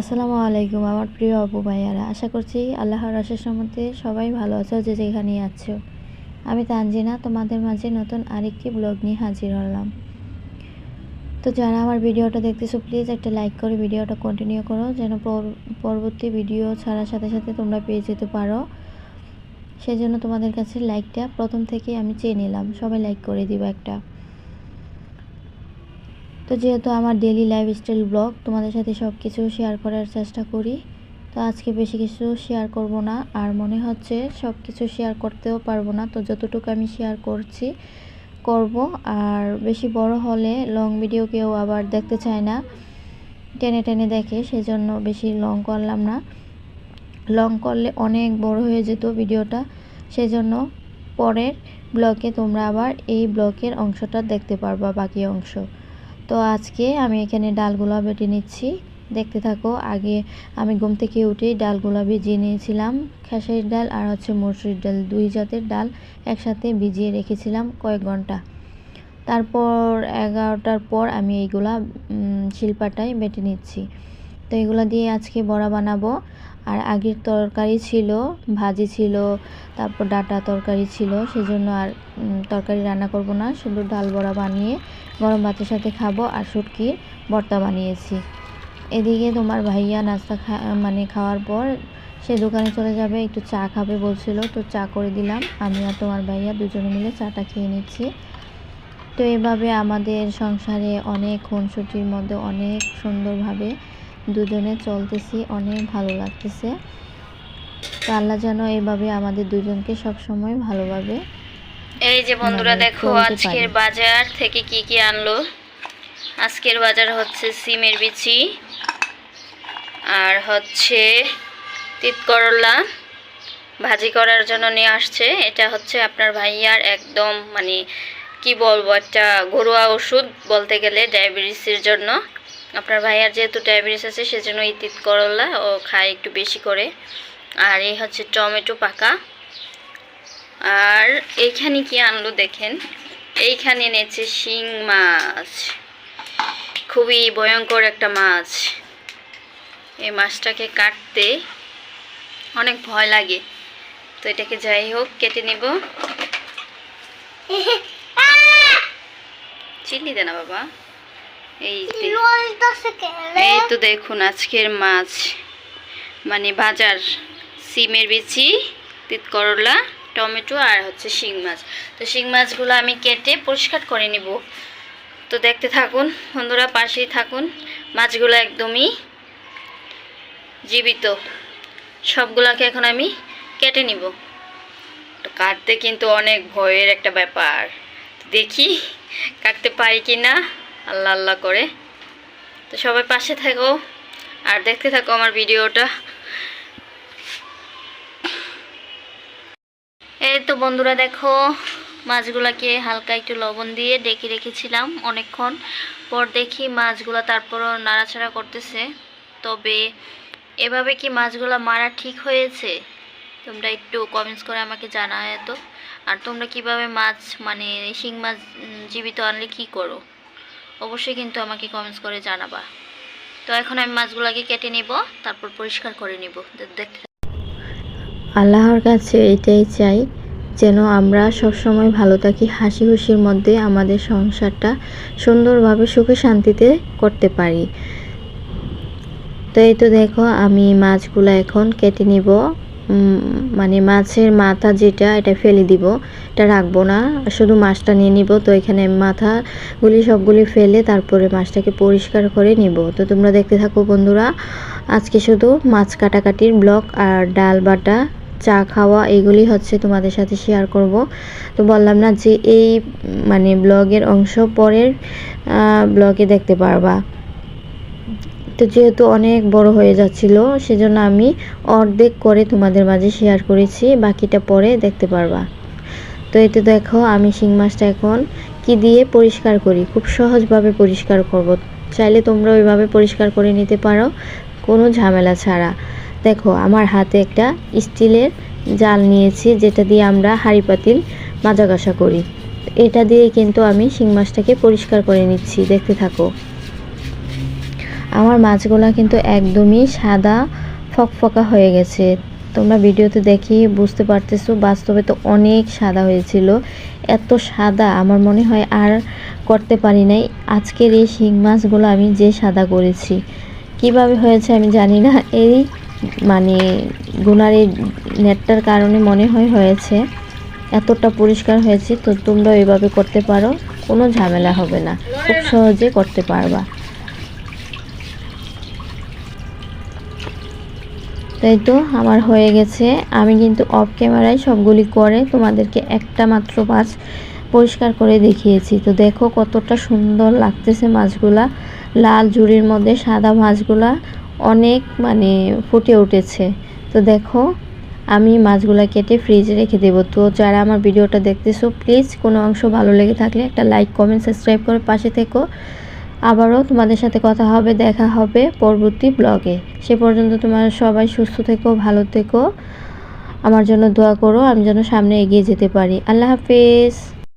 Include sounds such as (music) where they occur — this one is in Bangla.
আসসালামু আলাইকুম আমার প্রিয় আপু ভাইয়ারা। আশা করছি আল্লাহর আশেষ সম্মতে সবাই ভালো আছো, যে যেখানেই আছো। আমি তানজিনা, তোমাদের মাঝে নতুন আরেকটি ব্লগ নিয়ে হাজির হলাম। তো যারা আমার ভিডিওটা দেখতেছো প্লিজ একটা লাইক করে ভিডিওটা কন্টিনিউ করো, যেন পরবর্তী ভিডিও ছাড়ার সাথে সাথে তোমরা পেয়ে যেতে পারো। সেজন্য তোমাদের কাছে লাইকটা প্রথম থেকে আমি চেয়ে নিলাম, সবাই লাইক করে দিবা একটা। তো যেহেতু আমার ডেলি লাইফস্টাইল ব্লগ তোমাদের সাথে সব কিছু শেয়ার করার চেষ্টা করি। তো আজকে বেশি কিছু শেয়ার করব না, আর মনে হচ্ছে সব কিছু শেয়ার করতেও পারব না, তো যতটুকু আমি শেয়ার করছি, করব। আর বেশি বড় হলে লং ভিডিও কেউ আবার দেখতে চায় না, টেনে টেনে দেখে, সেজন্য বেশি লং করলাম না। লং করলে অনেক বড় হয়ে যেত ভিডিওটা, সেজন্য পরের ব্লগে তোমরা আবার এই ব্লকের অংশটা দেখতে পারবা, বাকি অংশ। তো আজকে আমি এখানে ডালগুলা বেটে নিচ্ছি। দেখতে থাকো, আগে আমি ঘুম থেকে উঠেই ডালগুলা ভিজিয়ে নিয়েছিলাম, খেসারির ডাল আর হচ্ছে মসুরির ডাল, দুই জাতের ডাল একসাথে ভিজিয়ে রেখেছিলাম কয়েক ঘণ্টা। তারপর এগারোটার পর আমি এইগুলা শিল্পাটায় বেটে নিচ্ছি। এগুলা দিয়ে আজকে বড়া বানাবো। আর আগের তরকারি ছিল, ভাজি ছিল, তারপর ডাটা তরকারি ছিল, সেজন্য আর তরকারি রান্না করব না, শুধু ডাল বড়া বানিয়ে গরম ভাতের সাথে খাব আর শুটকির ভর্তা বানিয়েছি। এদিকে তোমার ভাইয়া নাস্তা খা মানে খাওয়ার পর সে দোকানে চলে যাবে, একটু চা খাবে বলছিল, তো চা করে দিলাম। আমি আর তোমার ভাইয়া দুজনে মিলে চাটা খেয়ে নিচ্ছি। তো এভাবে আমাদের সংসারে অনেক খুনসুটির মধ্যে অনেক সুন্দরভাবে দুজনে চলতেছি অনেক ভালো লাগতেছে। তো আল্লাহ যেন এভাবে আমাদের দুজনকে সবসময় ভালোভাবে এই যে বন্ধুরা দেখো আজকের বাজার থেকে কি কি আনলো? আজকের বাজার হচ্ছে সিমের বিচি আর হচ্ছে তিত করলা ভাজি করার জন্য নিয়ে আসছে। এটা হচ্ছে আপনার ভাইয়ার একদম মানে কি বলব একটা ঘরোয়া ওষুধ বলতে গেলে ডায়াবেটিসের জন্য। আপনার ভাইয়ার যেহেতু ডায়াবেটিস আছে সেজন্য এই তিত করলা ও খায় একটু বেশি করে। আর এই হচ্ছে টমেটো পাকা। আর এইখানে কি আনলো দেখেন? এইখানে এনেছে শিং মাছ। খুবই ভয়ঙ্কর একটা মাছ। এই মাছটাকে কাটতে অনেক ভয় লাগে। তো এটাকে যাই হোক কেটে নেব। (laughs) চিল্লি দে না বাবা। এই এই তো দেখুন আজকের মাছ মানে বাজার সিমের বিচি তিত করলা টমেটো আর হচ্ছে শিং মাছ। তো শিং মাছগুলো আমি কেটে পরিষ্কার করে নিব। তো দেখতে থাকুন বন্ধুরা পাশেই থাকুন। মাছগুলো একদমই জীবিত। সবগুলাকে এখন আমি কেটে নিব। তো কাটতে কিন্তু অনেক ভয়ের একটা ব্যাপার। দেখি কাটতে পারি কি না আল্লাহ আল্লাহ করে। তো সবাই পাশে থাকো আর দেখতে থাকো আমার ভিডিওটা। এই তো বন্ধুরা দেখো, মাছগুলাকে হালকা একটু লবণ দিয়ে ডেকে রেখেছিলাম অনেকক্ষণ। পর দেখি মাছগুলা তারপরও নাড়াচাড়া করতেছে। তবে এভাবে কি মাছগুলা মারা ঠিক হয়েছে? তোমরা একটু কমেন্টস করে আমাকে জানায় তো আর তোমরা কীভাবে মাছ মানে শিং মাছ জীবিত আনলে কি করো? অবশ্যই কিন্তু আমাকে কমেন্টস করে জানাবা। তো এখন আমি মাছগুলাকে কেটে নিব, তারপর পরিষ্কার করে নিব। দেখতে আল্লাহর কাছে এটাই চাই যেন আমরা সবসময় ভালো থাকি হাসি খুশির মধ্যে আমাদের সংসারটা সুন্দরভাবে সুখে শান্তিতে করতে পারি। তো এই তো দেখো, আমি মাছগুলো এখন কেটে নিব। মানে মাছের মাথা যেটা, এটা ফেলে দিব। এটা রাখব না, শুধু মাছটা নিয়ে নিব। তো এখানে মাথাগুলি সবগুলি ফেলে তারপরে মাছটাকে পরিষ্কার করে নিব। তো তোমরা দেখতে থাকো বন্ধুরা, আজকে শুধু মাছ কাটাকাটির ব্লগ আর ডাল বাটা, চা খাওয়া, এগুলি হচ্ছে তোমাদের সাথে শেয়ার করব। তো বললাম না যে এই মানে ব্লগের অংশ পরের ব্লগে দেখতে পারবা। তো যেহেতু অনেক বড় হয়ে যাচ্ছিল, সেজন্য আমি অর্ধেক করে তোমাদের মাঝে শেয়ার করেছি, বাকিটা পরে দেখতে পারবা। তো এতে দেখো আমি শিং মাছটা এখন কি দিয়ে পরিষ্কার করি? খুব সহজভাবে পরিষ্কার করব। চাইলে তোমরা ওইভাবে পরিষ্কার করে নিতে পারো, কোনো ঝামেলা ছাড়া। দেখো, আমার হাতে একটা স্টিলের জাল নিয়েছি, যেটা দিয়ে আমরা হাঁড়ি পাতিল মাজা ঘষা করি। এটা দিয়ে কিন্তু আমি শিং মাছটাকে পরিষ্কার করে নিচ্ছি, দেখতে থাকো। আমার মাছগুলা কিন্তু একদমই সাদা, ফকফকা হয়ে গেছে। তোমরা ভিডিওতে দেখি বুঝতে পারতেছো, বাস্তবে তো অনেক সাদা হয়েছিল। এত সাদা, আমার মনে হয় আর করতে পারি নাই। আজকের এই শিং মাছগুলো আমি যে সাদা করেছি। কীভাবে হয়েছে আমি জানি না। এই মানে গুনার এই নেটটার কারণে মনে হয় হয়েছে। এতটা পরিষ্কার হয়েছে, তো তোমরা এভাবে করতে পারো। কোনো ঝামেলা হবে না। খুব সহজে করতে পারবা। তাই তো, আমার হয়ে গেছে। আমি কিন্তু অফ ক্যামেরায় সবগুলি করে তোমাদেরকে একটা মাত্র মাছ পরিষ্কার করে দেখিয়েছি। তো দেখো কতটা সুন্দর লাগতেছে মাছগুলা। লাল জুড়ির মধ্যে সাদা মাছগুলা অনেক মানে ফুটে উঠেছে। তো দেখো, আমি মাছগুলা কেটে ফ্রিজে রেখে দেবো। তো যারা আমার ভিডিওটা দেখতেছো প্লিজ কোনো অংশ ভালো লেগে থাকলে একটা লাইক কমেন্ট সাবস্ক্রাইব করে পাশে থেকো। আবারও তোমাদের সাথে কথা হবে, দেখা হবে পরবর্তী ব্লগে সে পর্যন্ত তোমার সবাই সুস্থ থেকো, ভালো থেকো। আমার জন্য দোয়া করো, আমি যেন সামনে এগিয়ে যেতে পারি। আল্লাহ হাফিজ।